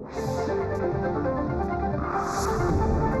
Thank you.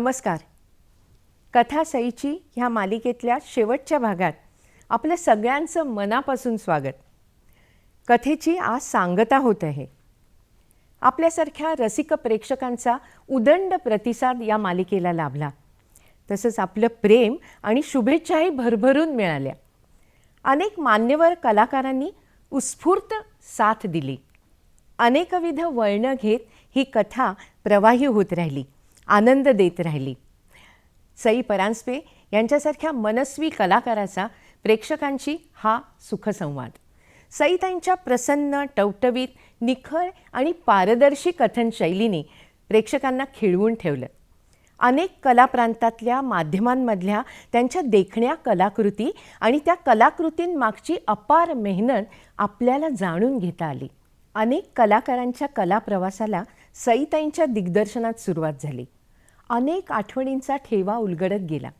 नमस्कार. कथा सईची ह्या मालिकेतल्या शेवटच्या भागात आपल्या सगळ्यांचं मनापासून स्वागत. कथेची आज सांगता होत आहे. आपल्यासारख्या रसिक प्रेक्षकांचा उदंड प्रतिसाद या मालिकेला लाभला. तसंच आपलं प्रेम आणि शुभेच्छाही भरभरून मिळाल्या. अनेक मान्यवर कलाकारांनी उत्स्फूर्त साथ दिली. अनेकविध वळणं घेत ही कथा प्रवाही होत राहिली. आनंद देत राहिली. सई परांजपे यांच्यासारख्या मनस्वी कलाकाराचा प्रेक्षकांशी हा सुखसंवाद. सईताईंच्या प्रसन्न टवटवीत निखळ आणि पारदर्शी कथन शैलीने प्रेक्षकांना खिळवून ठेवलं. अनेक कलाप्रांतातल्या माध्यमांमधल्या त्यांच्या देखण्या कलाकृती आणि त्या कलाकृतींमागची अपार मेहनत आपल्याला जाणून घेता आली. अनेक कलाकारांच्या कलाप्रवासाला सईताईंच्या दिग्दर्शनात सुरुवात झाली. अनेक आठवणींचा ठेवा उलगडत गेला.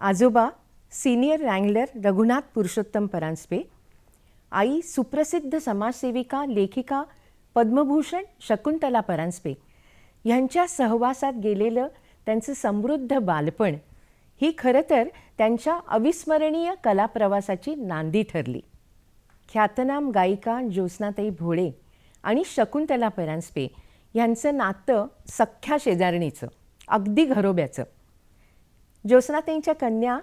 आजोबा सिनियर रँगलर रघुनाथ पुरुषोत्तम परांजपे आई सुप्रसिद्ध समाजसेविका लेखिका पद्मभूषण शकुंतला परांजपे ह्यांच्या सहवासात गेलेलं त्यांचं समृद्ध बालपण ही खरं तर त्यांच्या अविस्मरणीय कलाप्रवासाची नांदी ठरली. ख्यातनाम गायिका ज्योत्स्नाताई भोळे आणि शकुंतला परांजपे यांचं नातं सख्ख्या शेजारणीचं अगदी घरोब्याचं. ज्योत्स्नाताईंच्या कन्या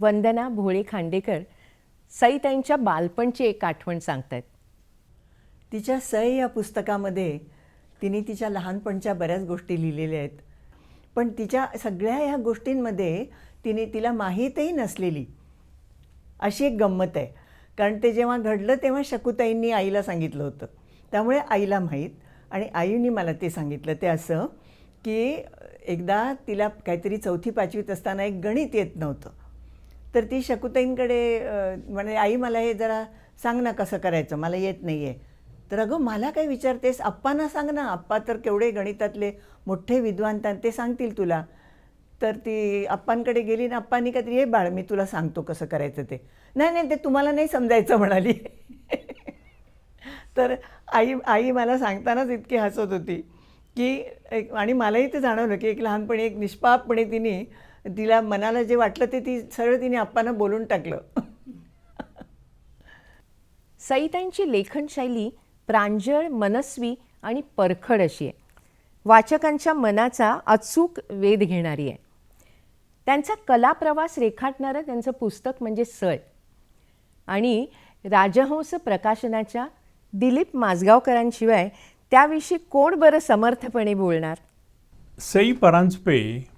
वंदना भोळे खांडेकर सईताईंच्या बालपणची एक आठवण सांगतायत. तिच्या सई या पुस्तकामध्ये तिने तिच्या लहानपणच्या बऱ्याच गोष्टी लिहिलेल्या आहेत. पण तिच्या सगळ्या ह्या गोष्टींमध्ये तिने तिला माहीतही नसलेली अशी एक गंमत आहे. कारण ते जेव्हा घडलं तेव्हा शकुताईंनी आईला सांगितलं होतं. त्यामुळे आईला माहीत आणि आईने मला ते सांगितलं ते असं की एकदा तिला काहीतरी चौथी पाचवीत असताना एक गणित येत नव्हतं. तर ती शकुताईंकडे म्हणजे म्हणे आई मला हे जरा सांग ना कसं करायचं? मला येत नाही आहे तर अगं मला काय विचारतेस? आप्पांना सांग ना. आप्पा तर केवढे गणितातले मोठे विद्वान ते सांगतील तुला. तर ती आप्पांकडे गेली ना आप्पांनी काहीतरी हे बाळ मी तुला सांगतो कसं करायचं ते. नाही नाही ते तुम्हाला नाही समजायचं म्हणाली. तर आई आई मला सांगतानाच इतकी हसत होती की एक आणि मलाही ते जाणवलं की एक लहानपणी एक निष्पापपणे तिने तिला मनाला जे वाटलं ते ती सरळ तिने आप्पांना बोलून टाकलं. सईताईंची लेखनशैली प्रांजळ मनस्वी आणि परखड अशी आहे. वाचकांच्या मनाचा अचूक वेध घेणारी आहे. त्यांचा कलाप्रवास रेखाटणारं त्यांचं पुस्तक म्हणजे सळ आणि राजहंस प्रकाशनाच्या दिलीप माजगावकरांशिवाय त्याविषयी कोण बरं समर्थपणे बोलणार? सई परांजपे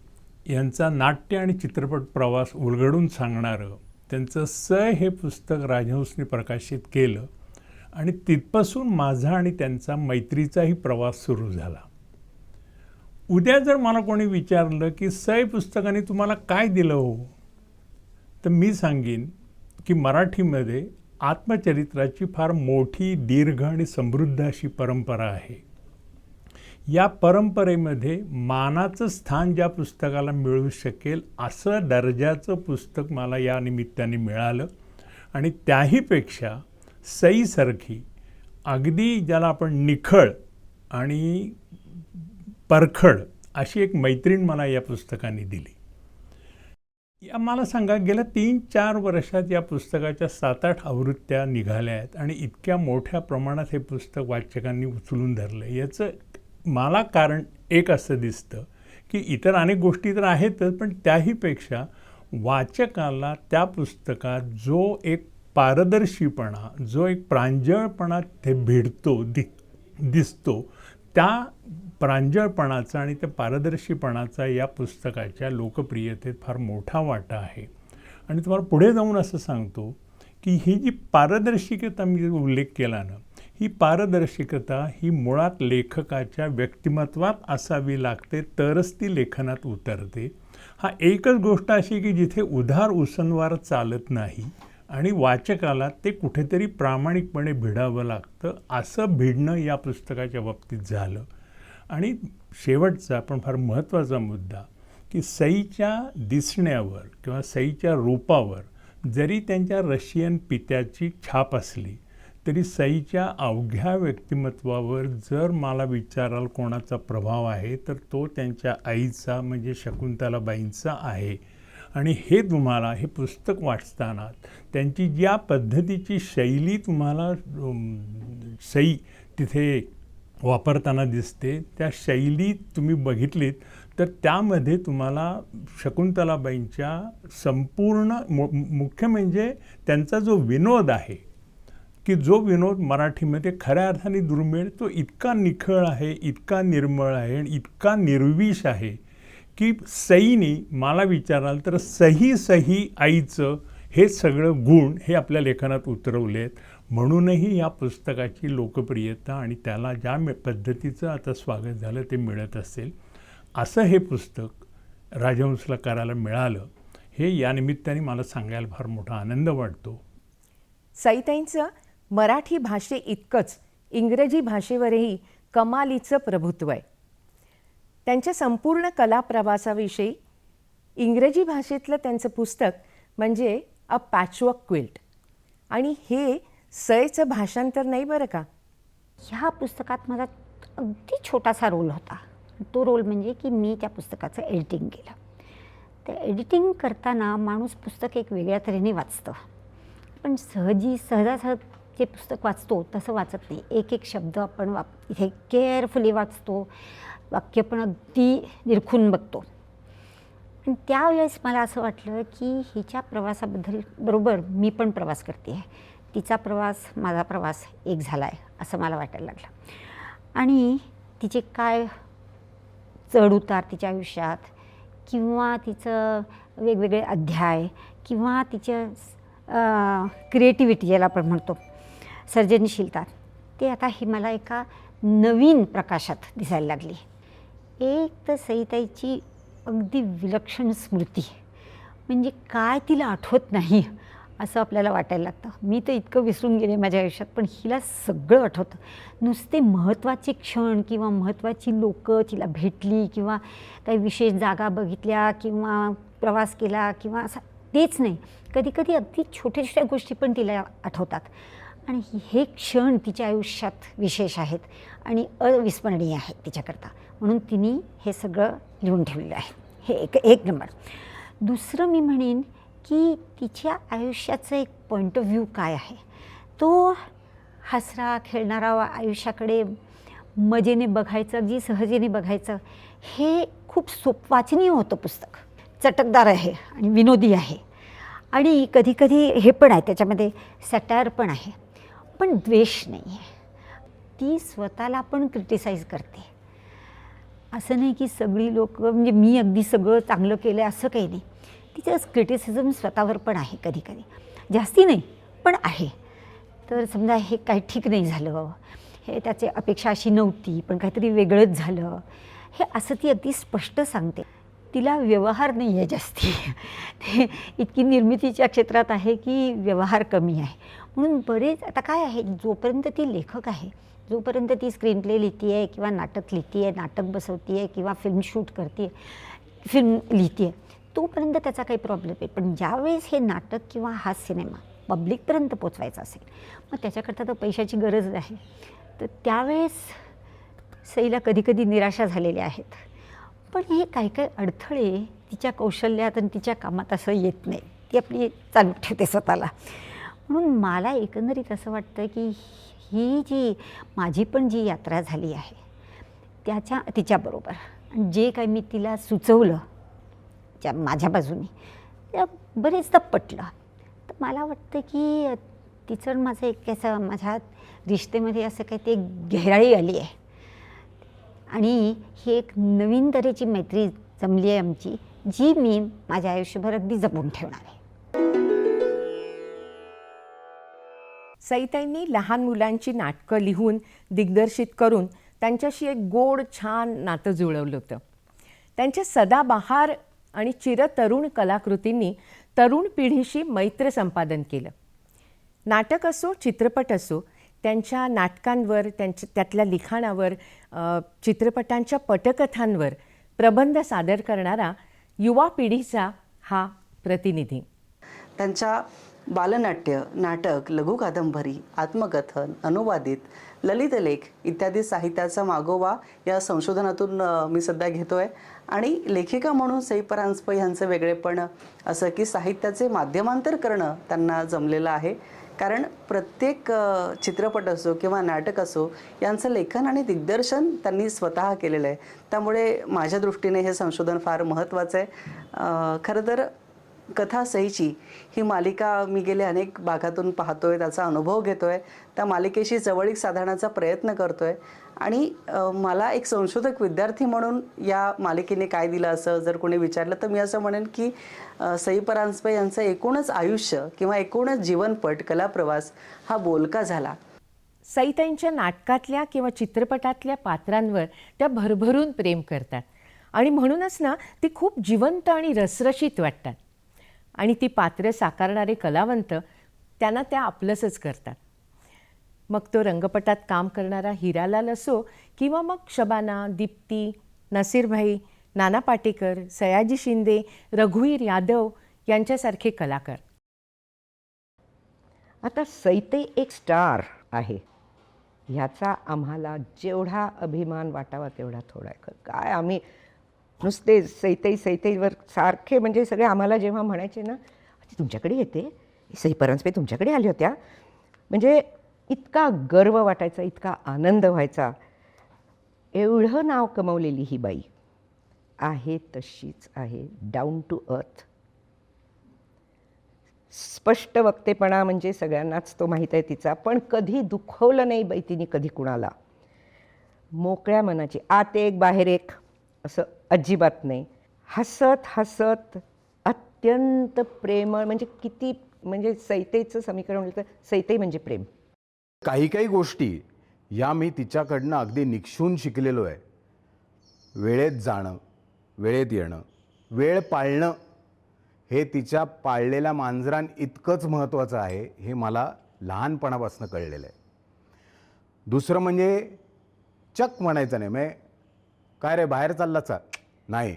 यांचा नाट्य आणि चित्रपट प्रवास उलगडून सांगणारं त्यांचं सय हे पुस्तक राजहंसने प्रकाशित केलं आणि तिथपासून माझा आणि त्यांचा मैत्रीचाही प्रवास सुरू झाला. उद्या जर मला कोणी विचारलं की सय पुस्तकाने तुम्हाला काय दिलं हो? तर मी सांगेन की मराठीमध्ये आत्मचरित्राची फार मोठी दीर्घ आणि समृद्ध अशी परंपरा आहे. या परंपरेमध्ये मानाचं स्थान ज्या पुस्तकाला मिळू शकेल असं दर्जाचं पुस्तक मला या निमित्ताने मिळालं. आणि त्याहीपेक्षा सईसारखी अगदी ज्याला आपण निखळ आणि परखड अशी एक मैत्रीण मला या पुस्तकाने दिली. या मला सांगा गेल्या तीन चार वर्षात या पुस्तकाच्या सात आठ आवृत्त्या निघाल्या आहेत आणि इतक्या मोठ्या प्रमाणात हे पुस्तक वाचकांनी उचलून धरलं याचं मला कारण एक असं दिसतं की इतर अनेक गोष्टी तर आहेतच पण त्याहीपेक्षा वाचकाला त्या पुस्तकात जो एक पारदर्शीपणा जो एक प्रांजळपणा ते भेटतो दि दिसतो त्या प्रांजळपणाचा आणि त्या पारदर्शीपणाचा या पुस्तकाच्या लोकप्रियतेत फार मोठा वाटा आहे. आणि तुम्हाला पुढे जाऊन असं सांगतो की ही जी पारदर्शिकता मी उल्लेख केला ना ही पारदर्शिकता ही मुळात लेखकाच्या व्यक्तिमत्वात असावी लागते तरच ती लेखनात उतरते. हा एकच गोष्ट अशी की जिथे उधार उसनवार चालत नाही आणि वाचकाला ते कुठेतरी प्रामाणिकपणे भिडावं लागतं असं भिडणं या पुस्तकाच्या बाबतीत झालं. आणि शेवटचा पण फार महत्त्वाचा मुद्दा की सईच्या दिसण्यावर किंवा सईच्या रूपावर जरी त्यांच्या रशियन पित्याची छाप असली तरी सईच्या अवघ्या व्यक्तिमत्वावर जर मला विचाराल कोणाचा प्रभाव आहे तर तो त्यांच्या आईचा म्हणजे शकुंतलाबाईंचा आहे. आणि हे तुम्हाला हे पुस्तक वाचताना त्यांची ज्या पद्धतीची शैली तुम्हाला सई तिथे वापरताना दिसते. त्या शैली तुम्ही बघितलीत तर त्यामध्ये तुम्हाला शकुंतलाबाईंच्या संपूर्ण मु मुख्य म्हणजे त्यांचा जो विनोद आहे की जो विनोद मराठीमध्ये खऱ्या अर्थाने दुर्मिळ तो इतका निखळ आहे इतका निर्मळ आहे आणि इतका निर्विष आहे की सईनी मला विचाराल तर सही सही आईचं हे सगळं गुण हे आपल्या लेखनात उतरवले आहेत म्हणूनही या पुस्तकाची लोकप्रियता आणि त्याला ज्या पद्धतीचं आता स्वागत झालं ते मिळत असेल असं हे पुस्तक राजहंसला करायला मिळालं हे या निमित्ताने मला सांगायला फार मोठा आनंद वाटतो. सईताईंचं मराठी भाषे इतकंच इंग्रजी भाषेवरही कमालीचं प्रभुत्व आहे. त्यांच्या संपूर्ण कला प्रवासाविषयी इंग्रजी भाषेतलं त्यांचं पुस्तक म्हणजे अ पॅचवर्क क्विल्ट आणि हे सयचं भाषांतर नाही बरं का? ह्या पुस्तकात माझा अगदी छोटासा रोल होता. तो रोल म्हणजे की मी त्या पुस्तकाचं एडिटिंग केलं. तर एडिटिंग करताना माणूस पुस्तक एक वेगळ्या तऱ्हेने वाचतं. पण सहजी सहजासहज जे पुस्तक वाचतो तसं वाचत नाही. एक एक शब्द आपण वाप इथे केअरफुली वाचतो. वाक्य पण अगदी निरखून बघतो. पण त्यावेळेस मला असं वाटलं की हिच्या प्रवासाबद्दल बरोबर मी पण प्रवास करते. आहे तिचा प्रवास माझा प्रवास एक झाला आहे असं मला वाटायला लागलं. आणि तिचे काय चढउतार तिच्या आयुष्यात किंवा तिचं वेगवेगळे अध्याय किंवा तिच्या क्रिएटिव्हिटी ज्याला आपण म्हणतो सर्जनशीलता ते आता ही मला एका नवीन प्रकाशात दिसायला लागली. एक तर सईताईची अगदी विलक्षण स्मृती. म्हणजे काय तिला आठवत नाही. असं आपल्याला वाटायला लागतं. मी तर इतकं विसरून गेले माझ्या आयुष्यात पण हिला सगळं आठवतं. नुसते महत्त्वाचे क्षण किंवा महत्त्वाची लोकं तिला भेटली किंवा काही विशेष जागा बघितल्या किंवा प्रवास केला किंवा असा तेच नाही. कधीकधी अगदी छोट्या छोट्या गोष्टी पण तिला आठवतात. आणि हे क्षण तिच्या आयुष्यात विशेष आहेत आणि अविस्मरणीय आहेत तिच्याकरता. म्हणून तिने हे सगळं लिहून ठेवलेलं आहे. हे एक एक नंबर. दुसरं मी म्हणेन की तिच्या आयुष्याचं एक पॉईंट ऑफ व्ह्यू काय आहे? तो हसरा खेळणारा आयुष्याकडे मजेने बघायचं अगदी सहजेने बघायचं हे खूप सोप वाचनीय होतं पुस्तक. चटकदार आहे आणि विनोदी आहे. आणि कधीकधी हे पण आहे त्याच्यामध्ये सॅटायर पण आहे. पण द्वेष नाही आहे ती स्वतःला पण क्रिटिसाईज करते. असं नाही की सगळी लोक म्हणजे मी अगदी सगळं चांगलं केलं आहे असं काही नाही. तिचं क्रिटिसिझम स्वतःवर पण आहे कधी कधी जास्ती नाही पण आहे. तर समजा हे काही ठीक नाही झालं हे त्याची अपेक्षा अशी नव्हती पण काहीतरी वेगळंच झालं. हे असं ती अगदी स्पष्ट सांगते. तिला व्यवहार नाही आहे जास्ती. ते इतकी निर्मितीच्या क्षेत्रात आहे की व्यवहार कमी आहे. म्हणून बरेच आता काय आहे जोपर्यंत ती लेखक आहे जोपर्यंत ती स्क्रीन प्ले लिहिती आहे किंवा नाटक लिहिती आहे नाटक बसवती आहे किंवा फिल्म शूट करते फिल्म लिहिते आहे तोपर्यंत त्याचा काही प्रॉब्लेम आहे पण ज्यावेळेस हे नाटक किंवा हा सिनेमा पब्लिकपर्यंत पोचवायचा असेल मग त्याच्याकरता तर पैशाची गरज आहे. तर त्यावेळेस सईला कधीकधी निराशा झालेल्या आहेत. पण हे काही काही अडथळे तिच्या कौशल्यात आणि तिच्या कामात असं येत नाही. ती आपली चालू ठेवते स्वतःला. म्हणून मला एकंदरीत असं वाटतं की ही जी माझी पण जी यात्रा झाली आहे त्याच्या तिच्याबरोबर. आणि जे काही मी तिला सुचवलं ज्या माझ्या बाजूने. बरेचदा पटलं. तर मला वाटतं की तिचं माझं एक असं माझ्या रिश्तेमध्ये असं काही ते घेराळी आली आहे. आणि ही एक नवीन तऱ्हेची मैत्री जमली आहे आमची जी मी माझ्या आयुष्यभर अगदी जपून ठेवणार आहे. सईताईंनी लहान मुलांची नाटकं लिहून दिग्दर्शित करून त्यांच्याशी एक गोड छान नातं जुळवलं होतं. त्यांच्या सदाबहार आणि चिरतरुण कलाकृतींनी तरुण पिढीशी मैत्र संपादन केलं. नाटक असो चित्रपट असो त्यांच्या नाटकांवर त्यांच्या त्यातल्या लिखाणावर चित्रपटांच्या पटकथांवर प्रबंध सादर करणारा युवा पिढीचा हा प्रतिनिधी. त्यांच्या बालनाट्य नाटक लघु कादंबरी आत्मकथन अनुवादित ललितलेख इत्यादी साहित्याचा मागोवा या संशोधनातून मी सध्या घेतो आहे आणि लेखिका म्हणून सई परांजपे यांचं वेगळेपण असं की साहित्याचे माध्यमांतर करणं त्यांना जमलेलं आहे. कारण प्रत्येक चित्रपट असो किंवा नाटक असो यांचं लेखन आणि दिग्दर्शन त्यांनी स्वतः केलेलं आहे. त्यामुळे माझ्या दृष्टीने हे संशोधन फार महत्त्वाचं आहे. खरं तर कथा सईची ही मालिका मी गेले अनेक भागातून पाहतोय त्याचा अनुभव घेतोय त्या मालिकेशी जवळीक साधण्याचा प्रयत्न करतोय. आणि मला एक संशोधक विद्यार्थी म्हणून या मालिकेने काय दिलं असं जर कोणी विचारलं तर मी असं म्हणेन की सई परांजपे यांचं एकूणच आयुष्य किंवा एकूणच जीवनपट कलाप्रवास हा बोलका झाला. सईताईंच्या नाटकातल्या किंवा चित्रपटातल्या पात्रांवर त्या भरभरून प्रेम करतात. आणि म्हणूनच ना ती खूप जिवंत आणि रसरशीत वाटतात. आणि ती पात्र साकारणारे कलावंत त्यांना त्या आपलंसच करतात. मग तो रंगपटात काम करणारा हिरालाल असो किंवा मग शबाना दीप्ती नसीरभाई नाना पाटेकर सयाजी शिंदे रघुवीर यादव यांच्यासारखे कलाकार. आता सैते एक स्टार आहे. ह्याचा आम्हाला जेवढा अभिमान वाटावा तेवढा थोडा काय आम्ही नुसते सैतई सैतईवर सारखे म्हणजे सगळे आम्हाला जेव्हा म्हणायचे ना ती तुमच्याकडे येते? सई परांजपे तुमच्याकडे आल्या होत्या? म्हणजे इतका गर्व वाटायचा इतका आनंद व्हायचा. एवढं नाव कमवलेली ही बाई. आहे तशीच आहे डाऊन टू अर्थ स्पष्ट वक्तेपणा म्हणजे सगळ्यांनाच तो माहीत आहे तिचा पण कधी दुखवलं नाही बाई तिने कधी कुणाला. मोकळ्या मनाची आत एक बाहेर एक असं अजिबात नाही. हसत हसत अत्यंत प्रेमळ म्हणजे किती म्हणजे सैतेचं समीकरण म्हटलं तर सैते म्हणजे प्रेम. काही काही गोष्टी या मी तिच्याकडनं अगदी निक्षून शिकलेलो आहे. वेळेत जाणं वेळेत येणं वेळ पाळणं हे तिच्या पाळलेल्या मांजरां इतकंच महत्त्वाचं आहे हे मला लहानपणापासून कळलेलं आहे. दुसरं म्हणजे चक म्हणायचं नाही म्हणजे काय रे बाहेर चाललाचा नाही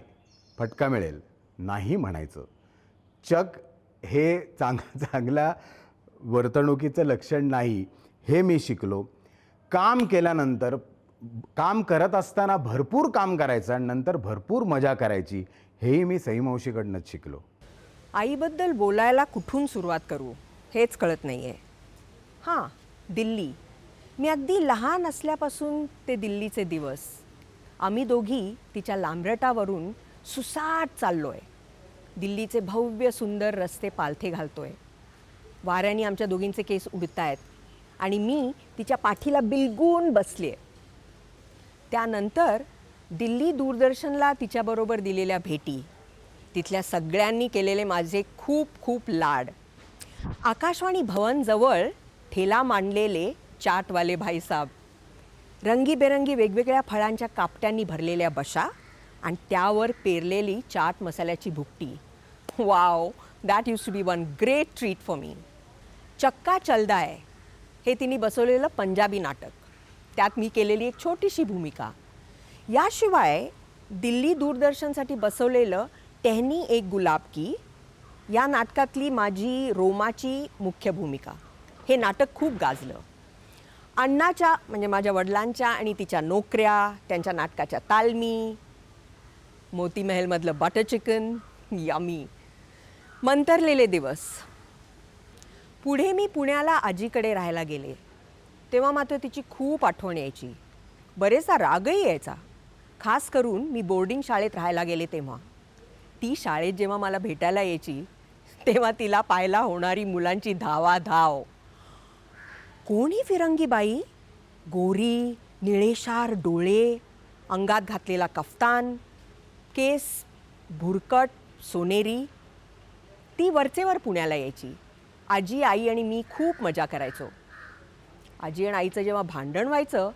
फटका मिळेल. नाही म्हणायचं. चक हे चांग चांगल्या वर्तणुकीचं लक्षण नाही हे मी शिकलो. काम केल्यानंतर काम करत असताना भरपूर काम करायचं आणि नंतर भरपूर मजा करायची हेही मी सईमावशीकडनंच शिकलो. आईबद्दल बोलायला कुठून सुरुवात करू हेच कळत नाही आहे हां दिल्ली. मी अगदी लहान असल्यापासून ते दिल्लीचे दिवस. आम्ही दोघी तिच्या लांबरटावरून सुसाट चाललो आहे दिल्लीचे भव्य सुंदर रस्ते पालथे घालतोय. वाऱ्याने आमच्या दोघींचे केस उडत आहेत आणि मी तिच्या पाठीला बिलगून बसली आहे त्यानंतर दिल्ली दूरदर्शनला तिच्याबरोबर दिलेल्या भेटी तिथल्या सगळ्यांनी केलेले माझे खूप खूप लाड. आकाशवाणी भवनजवळ ठेला मांडलेले चाटवाले भाईसाब रंगीबेरंगी वेगवेगळ्या फळांच्या कापट्यांनी भरलेल्या बशा आणि त्यावर पेरलेली चाट मसाल्याची भुकटी. Wow that used to be one great treat for me चक्का चलदाय हे तिने बसवलेलं पंजाबी नाटक. त्यात मी केलेली एक छोटीशी भूमिका. याशिवाय दिल्ली दूरदर्शनसाठी बसवलेलं टेहनी एक गुलाब की या नाटकातली माझी रोमाची मुख्य भूमिका. हे नाटक खूप गाजलं. अण्णाच्या म्हणजे माझ्या वडिलांच्या आणि तिच्या नोकऱ्या त्यांच्या नाटकाच्या तालमी मोती महलमधलं बटर चिकन यमी मंतरलेले दिवस. पुढे मी पुण्याला आजीकडे राहायला गेले. तेव्हा मात्र तिची खूप आठवण यायची. बरेचसा रागही यायचा. खास करून मी बोर्डिंग शाळेत राहायला गेले तेव्हा. ती शाळेत जेव्हा मला भेटायला यायची तेव्हा तिला पाहायला होणारी मुलांची धावाधाव. कोणी फिरंगी बाई? गोरी निळेशार डोळे अंगात घातलेला कफ्तान केस भुरकट सोनेरी. ती वरचेवर पुण्याला यायची. आजी आई आणि मी खूप मजा करायचो. आजी आणि आईचं जेव्हा भांडण व्हायचं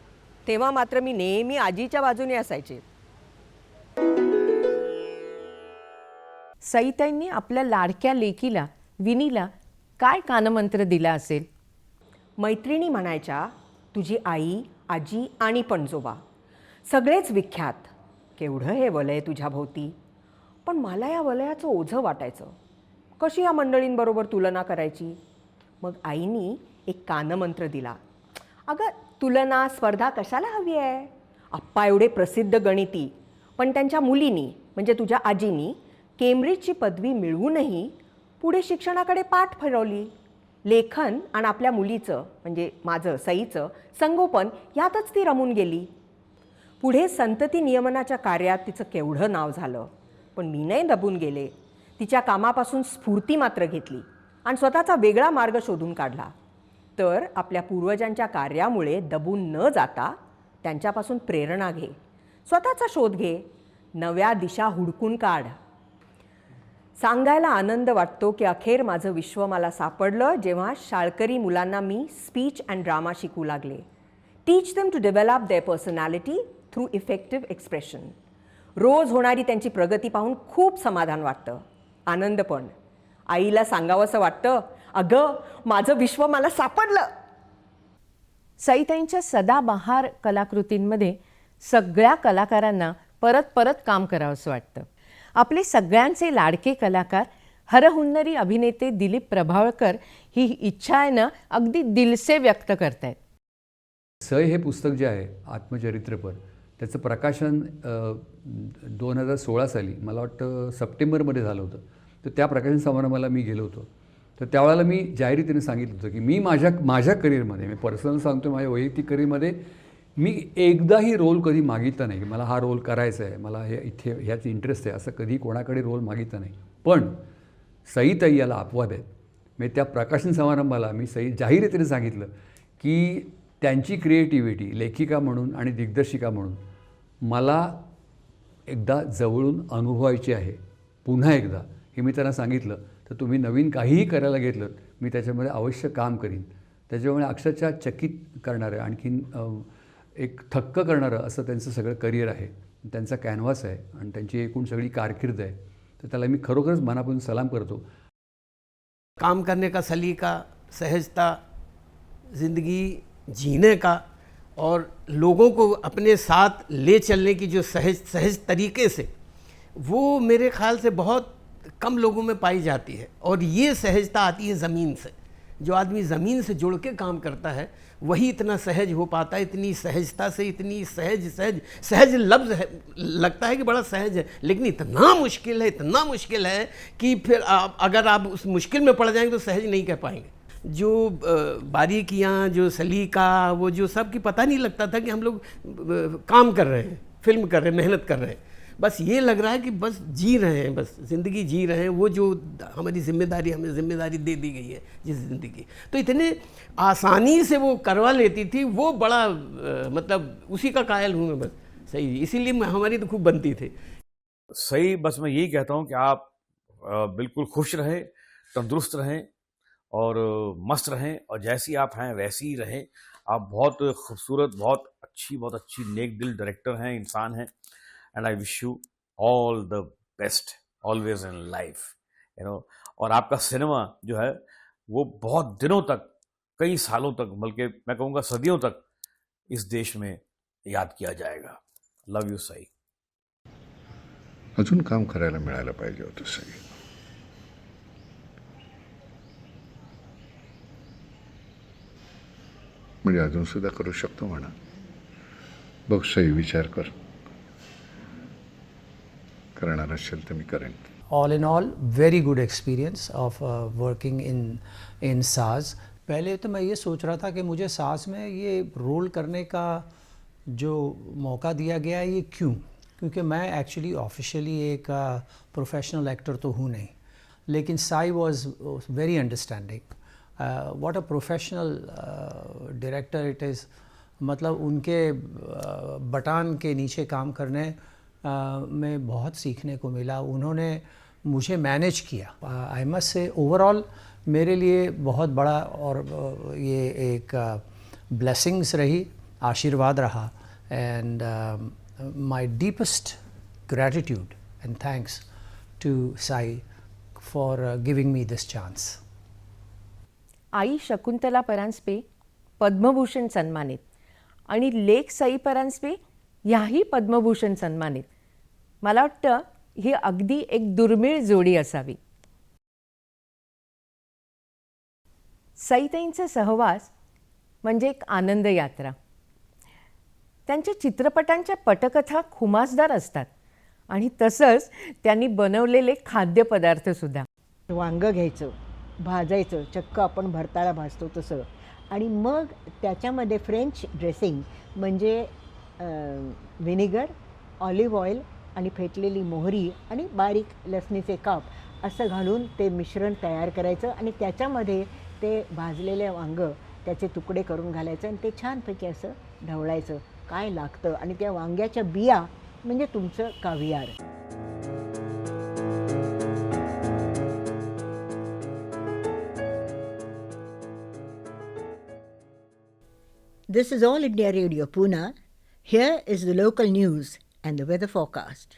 तेव्हा मात्र मी नेहमी आजीच्या बाजूने असायचे. सईताईंनी आपल्या लाडक्या लेकीला विनीला काय कानमंत्र दिला असेल? मैत्रिणी म्हणायच्या तुझी आई आजी आणि पणजोबा सगळेच विख्यात. केवढं हे वलय तुझ्या भोवती पण मला या वलयाचं ओझं वाटायचं. कशी या मंडळींबरोबर तुलना करायची? मग आईनी एक कानमंत्र दिला. अगं तुलना स्पर्धा कशाला हवी आहे? आप्पा एवढे प्रसिद्ध गणिती. पण त्यांच्या मुलीनी म्हणजे तुझ्या आजीनी केम्ब्रिजची पदवी मिळवूनही पुढे शिक्षणाकडे पाठ फिरवली. लेखन आणि आपल्या मुलीचं म्हणजे माझं सईचं संगोपन यातच ती रमून गेली. पुढे संतती नियमनाच्या कार्यात तिचं केवढं नाव झालं. पण मी नाही दबून गेले. तिच्या कामापासून स्फूर्ती मात्र घेतली आणि स्वतःचा वेगळा मार्ग शोधून काढला. तर आपल्या पूर्वजांच्या कार्यामुळे दबून न जाता त्यांच्यापासून प्रेरणा घे. स्वतःचा शोध घे. नव्या दिशा हुडकून काढ. सांगायला आनंद वाटतो की अखेर माझं विश्व मला सापडलं जेव्हा शाळकरी मुलांना मी स्पीच अँड ड्रामा शिकू लागले. Teach them to develop their personality through effective expression रोज होणारी त्यांची प्रगती पाहून खूप समाधान वाटतं. आनंद पण. आईला सांगावंसं वाटतं अगं माझं विश्व मला सापडलं. सईताईंच्या सदाबहार कलाकृतींमध्ये सगळ्या कलाकारांना परत परत काम करावंसं वाटतं. आपले सगळ्यांचे लाडके कलाकार हरहुन्नरी अभिनेते दिलीप प्रभावळकर ही इच्छा आहे ना अगदी दिलसे व्यक्त करतायत. सय हे पुस्तक जे आहे आत्मचरित्रपर त्याचं प्रकाशन दोन हजार सोळा साली मला वाटतं सप्टेंबरमध्ये झालं होतं. तर त्या प्रकाशन समारंभाला मी गेलो होतो. तर त्यावेळेला मी जाहिरीतीने सांगितलं होतं की मी माझ्या माझ्या करिअरमध्ये मी पर्सनल सांगतो माझ्या वैयक्तिक करिअरमध्ये मी एकदाही रोल कधी मागितला नाही. की मला हा रोल करायचा आहे. मला हे इथे ह्याच इंटरेस्ट आहे. असं कधी कोणाकडे रोल मागितला नाही. पण सईताई याला अपवाद आहेत. म्हणजे त्या प्रकाशन समारंभाला मी सई जाहीररीतीने सांगितलं की त्यांची क्रिएटिव्हिटी लेखिका म्हणून आणि दिग्दर्शिका म्हणून मला एकदा जवळून अनुभवायची आहे. पुन्हा एकदा. हे मी त्यांना सांगितलं. तर तुम्ही नवीन काहीही करायला घेतलं मी त्याच्यामध्ये अवश्य काम करीन. त्याच्यामुळे अक्षरशः चकित करणारं आणखीन एक थक्क करणारं असं त्यांचं सगळं करिअर आहे. त्यांचा कॅनव्हास आहे आणि त्यांची एकूण सगळी कारकीर्द आहे. तर त्याला मी खरोखरच मनापासून सलाम करतो. काम करने का सलीका सहजता, ज़िंदगी जीने का और लोगों को अपने साथ ले चलने की जो सहज सहज तरीके से, वो मेरे ख्याल से बहुत कम लोगों में पाई जाती है। और ये सहजता आती है ज़मीन से। जो आदमी ज़मीन से जुड़ के काम करता है वही इतना सहज हो पाता है, इतनी सहजता से, इतनी सहज सहज सहज लफ्ज़ है, लगता है कि बड़ा सहज है, लेकिन इतना मुश्किल है, इतना मुश्किल है कि फिर आप, अगर आप उस मुश्किल में पड़ जाएँगे तो सहज नहीं कह पाएँगे। जो बारीकियाँ, जो सलीका, वो जो सब की पता नहीं लगता था कि हम लोग काम कर रहे हैं, फ़िल्म कर रहे हैं, मेहनत कर रहे हैं। बस ये लग रहा है कि बस जी रहे हैं बस ज़िंदगी जी रहे हैं वो जो हमारी ज़िम्मेदारी हमें ज़िम्मेदारी दे दी गई है जिस ज़िंदगी। तो इतने आसानी से वो करवा लेती थी वो बड़ा आ, मतलब उसी का कायल हूँ मैं बस। सही इसीलिए हमारी तो खूब बनती थी। सही बस मैं यही कहता हूँ कि आप बिल्कुल खुश रहें तंदुरुस्त रहें और मस्त रहें और जैसी आप हैं वैसी ही रहें। आप बहुत खूबसूरत बहुत अच्छी बहुत अच्छी नेक दिल डायरेक्टर हैं इंसान हैं। And I wish you all the best always in life you know और आपका सिनेमा जो है, वो बहुत दिनों तक, कई सालों तक, बल्कि मैं कहूँगा सदियों तक इस देश में याद किया जाएगा। लव यू साई अजून काम करायला मिळायला पाहिजे होतं सगळी म्हणजे अजून सुद्धा करू शकतो म्हणा. बघ सही विचार कर. करणार असेल तर मी करेन. In all very good experience of uh, working in in साज पहले तो मैं ये सोच रहा था कि मुझे साज में ये रोल करने का जो मौका दिया गया है ये क्यों? क्योंकि मैं एक्चुअली ऑफिशियली एक प्रोफेशनल एक्टर तो हूँ नहीं. लेकिन Sai was very understanding what a professional director it is मतलब उनके uh, बटान के नीचे काम करने uh, में बहुत सीखने को मिला। उन्होंने मुझे मैनेज किया। आई मस्ट से ओवरऑल मेरे लिए बहुत बड़ा और ये एक ब्लेसिंग्स रही आशीर्वाद रहा। And my deepest gratitude and thanks to Sai for giving me this chance आई शकुंतला परांजपे पद्मभूषण सन्मानित आणि लेख साई परांजपे ह्याही पद्मभूषण सन्मानित. मला वाटतं ही अगदी एक दुर्मिळ जोडी असावी. सईताईंचा सहवास म्हणजे एक आनंद यात्रा. त्यांच्या चित्रपटांच्या पटकथा खुमासदार असतात आणि तसंच त्यांनी बनवलेले खाद्यपदार्थसुद्धा वांगं घ्यायचं भाजायचं चक्क आपण भरताळा भाजतो तसं. आणि मग त्याच्यामध्ये फ्रेंच ड्रेसिंग म्हणजे व्हिनेगर ऑलिव्ह ऑइल आणि फेटलेली मोहरी आणि बारीक लसणीचे काप असं घालून ते मिश्रण तयार करायचं आणि त्याच्यामध्ये ते भाजलेले वांगं त्याचे तुकडे करून घालायचं आणि ते छानपैकी असं ढवळायचं. काय लागतं? आणि त्या वांग्याच्या बिया म्हणजे तुमचं caviar. This is All India Radio Pune. Here is the local news. And the weather forecast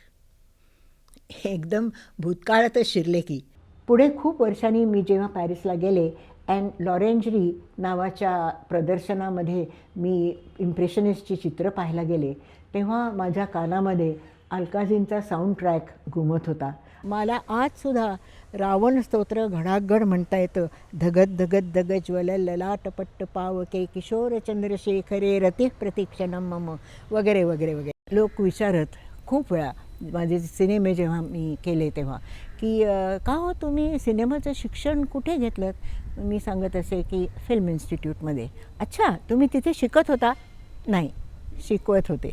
एकदम भूतकाळातच शिरले की. पुढे खूप वर्षांनी मी जेव्हा पॅरिसला गेले अँड लॉरेंजरी नावाच्या प्रदर्शनामध्ये मी इम्प्रेशनिस्टची चित्र पाहायला गेले तेव्हा माझ्या कानामध्ये अल्काझींचा साऊंड ट्रॅक घुमत होता. मला आजसुद्धा रावण स्तोत्र घडाघड म्हणता येतं. धगत धगत धगज्वल ललाटपट्ट पावके किशोर चंद्रशेखरे रती प्रतीक्षणम मम वगैरे वगैरे वगैरे. लोक विचारत खूप वेळा माझे सिनेमे जेव्हा मी केले तेव्हा की का हो तुम्ही सिनेमाचं शिक्षण कुठे घेतलं मी सांगत असे की फिल्म इन्स्टिट्यूटमध्ये. अच्छा तुम्ही तिथे शिकत होता? नाही शिकवत होते.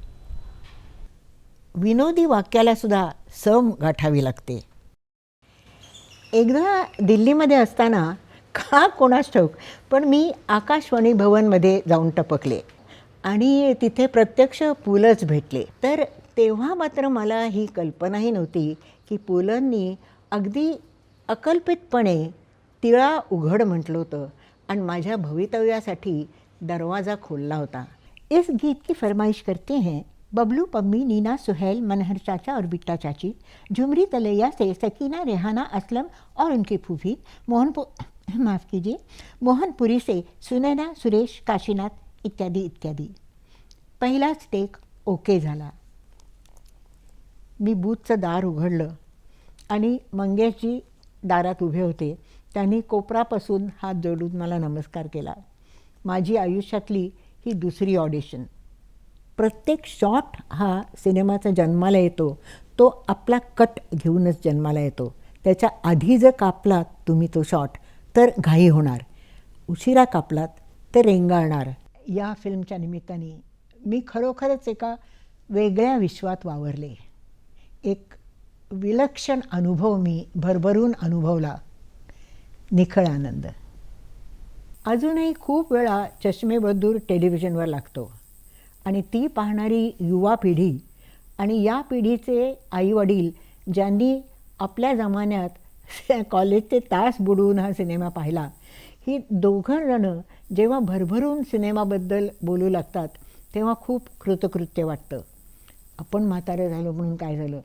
विनोदी वाक्याला सुद्धा सम गाठावी लागते. एकदा दिल्लीमध्ये असताना का कोणास ठाऊक पण मी आकाशवाणी भवनमध्ये जाऊन टपकले. आणि तिथे प्रत्यक्ष पुलंच भेटले. तर तेव्हा मात्र मला ही कल्पनाही नव्हती की पुलंनी अगदी अकल्पितपणे तिळा उघड म्हटलं होतं आणि माझ्या भवितव्यासाठी दरवाजा खोलला होता. इस गीत की फरमाइश करते हैं बबलू पम्मी नीना सुहेल मनहर चाचा और बिट्टा चाची झुमरी तलैया से सकीना रेहाना असलम और उनकी फूफी मोहनपुर माफ़ कीजिए मोहनपुरी से सुनैना सुरेश काशीनाथ इत्यादी इत्यादी. पहिलाच टेक ओके झाला. मी बूथचं दार उघडलं आणि मंगेशजी दारात उभे होते. त्यांनी कोपरापासून हात जोडून मला नमस्कार केला. माझी आयुष्यातली ही दुसरी ऑडिशन प्रत्येक शॉट हा सिनेमाचा जन्माला येतो. तो आपला कट घेऊनच जन्माला येतो. त्याच्या आधी जर कापलात तुम्ही तो शॉट तर घाई होणार. उशिरा कापलात तर रेंगाळणार. या फिल्मच्या निमित्ताने मी खरोखरच एका वेगळ्या विश्वात वावरले. एक विलक्षण अनुभव मी भरभरून अनुभवला. निखळ आनंद. अजूनही खूप वेळा चष्मेबद्दूर टेलिव्हिजनवर लागतो आणि ती पाहणारी युवा पिढी आणि या पिढीचे आईवडील ज्यांनी आपल्या जमान्यात कॉलेजचे तास बुडवून हा सिनेमा पाहिला ही दोघं जणं जेव्हा भरभरून सिनेमाबद्दल बोलू लागतात तेव्हा खूप कृतकृत्य वाटतं. आपण म्हातारं झालो म्हणून काय झालं?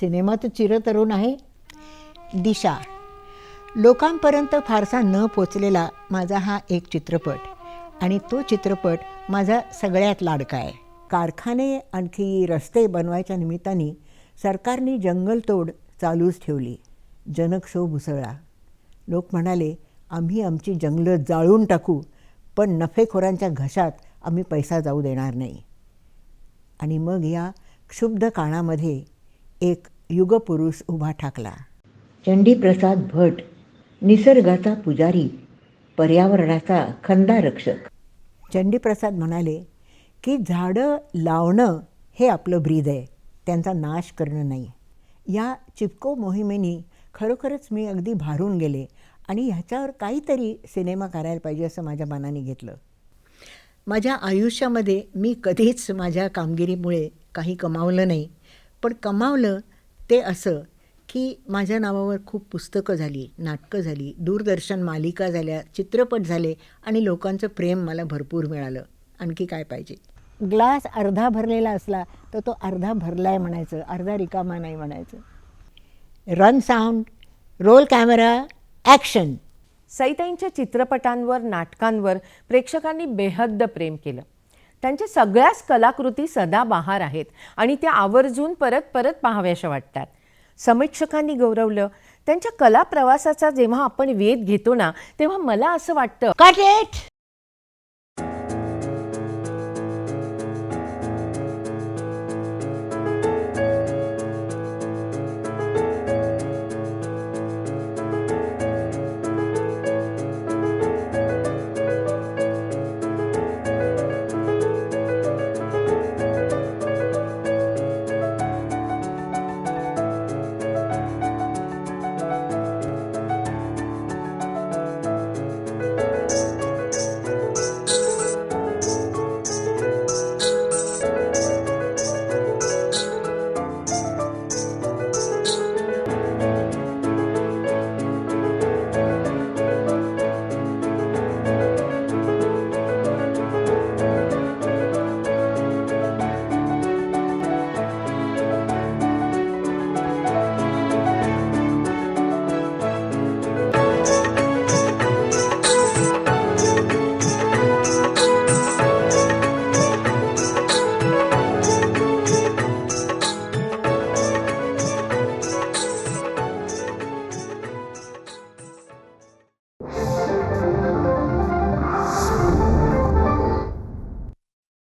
सिनेमा तर चिरतरुण आहे. दिशा. लोकांपर्यंत फारसा न पोचलेला माझा हा एक चित्रपट. आणि तो चित्रपट माझा सगळ्यात लाडका आहे. कारखाने आणखी रस्ते बनवायच्या निमित्ताने सरकारने जंगलतोड चालूच ठेवली. जनक्षोभ उसळला लोक म्हणाले आम्ही आमची जंगलं जाळून टाकू पण नफेखोरांच्या घशात आम्ही पैसा जाऊ देणार नाही. आणि मग या क्षुब्ध काळामध्ये एक युगपुरुष उभा ठाकला. चंडीप्रसाद भट निसर्गाचा पुजारी पर्यावरणाचा खंदा रक्षक चंडीप्रसाद म्हणाले की झाडं लावणं हे आपलं ब्रीद आहे त्यांचा नाश करणं नाही. या चिपको मोहिमेनी खरोखरच मी अगदी भारून गेले. आणि ह्याच्यावर काहीतरी सिनेमा करायला पाहिजे असं माझ्या मनाने घेतलं. माझ्या आयुष्यामध्ये मी कधीच माझ्या कामगिरीमुळे काही कमावलं नाही. पण कमावलं ते असं की माझ्या नावावर खूप पुस्तकं झाली नाटकं झाली दूरदर्शन मालिका झाल्या चित्रपट झाले आणि लोकांचं प्रेम मला भरपूर मिळालं. आणखी काय पाहिजे? ग्लास अर्धा भरलेला असला तर तो अर्धा भरला आहे म्हणायचं अर्धा रिकामा नाही म्हणायचं. Run sound roll camera action सईताईंच्या चित्रपटांवर नाटकांवर प्रेक्षकांनी बेहद्द प्रेम केलं. त्यांच्या सगळ्याच कलाकृती सदाबहार आहेत आणि त्या आवर्जून परत परत पाहाव्याशा वाटतात. समीक्षकांनी गौरवलं त्यांच्या कला प्रवासाचा जेव्हा आपण वेध घेतो ना तेव्हा मला असं वाटतं कट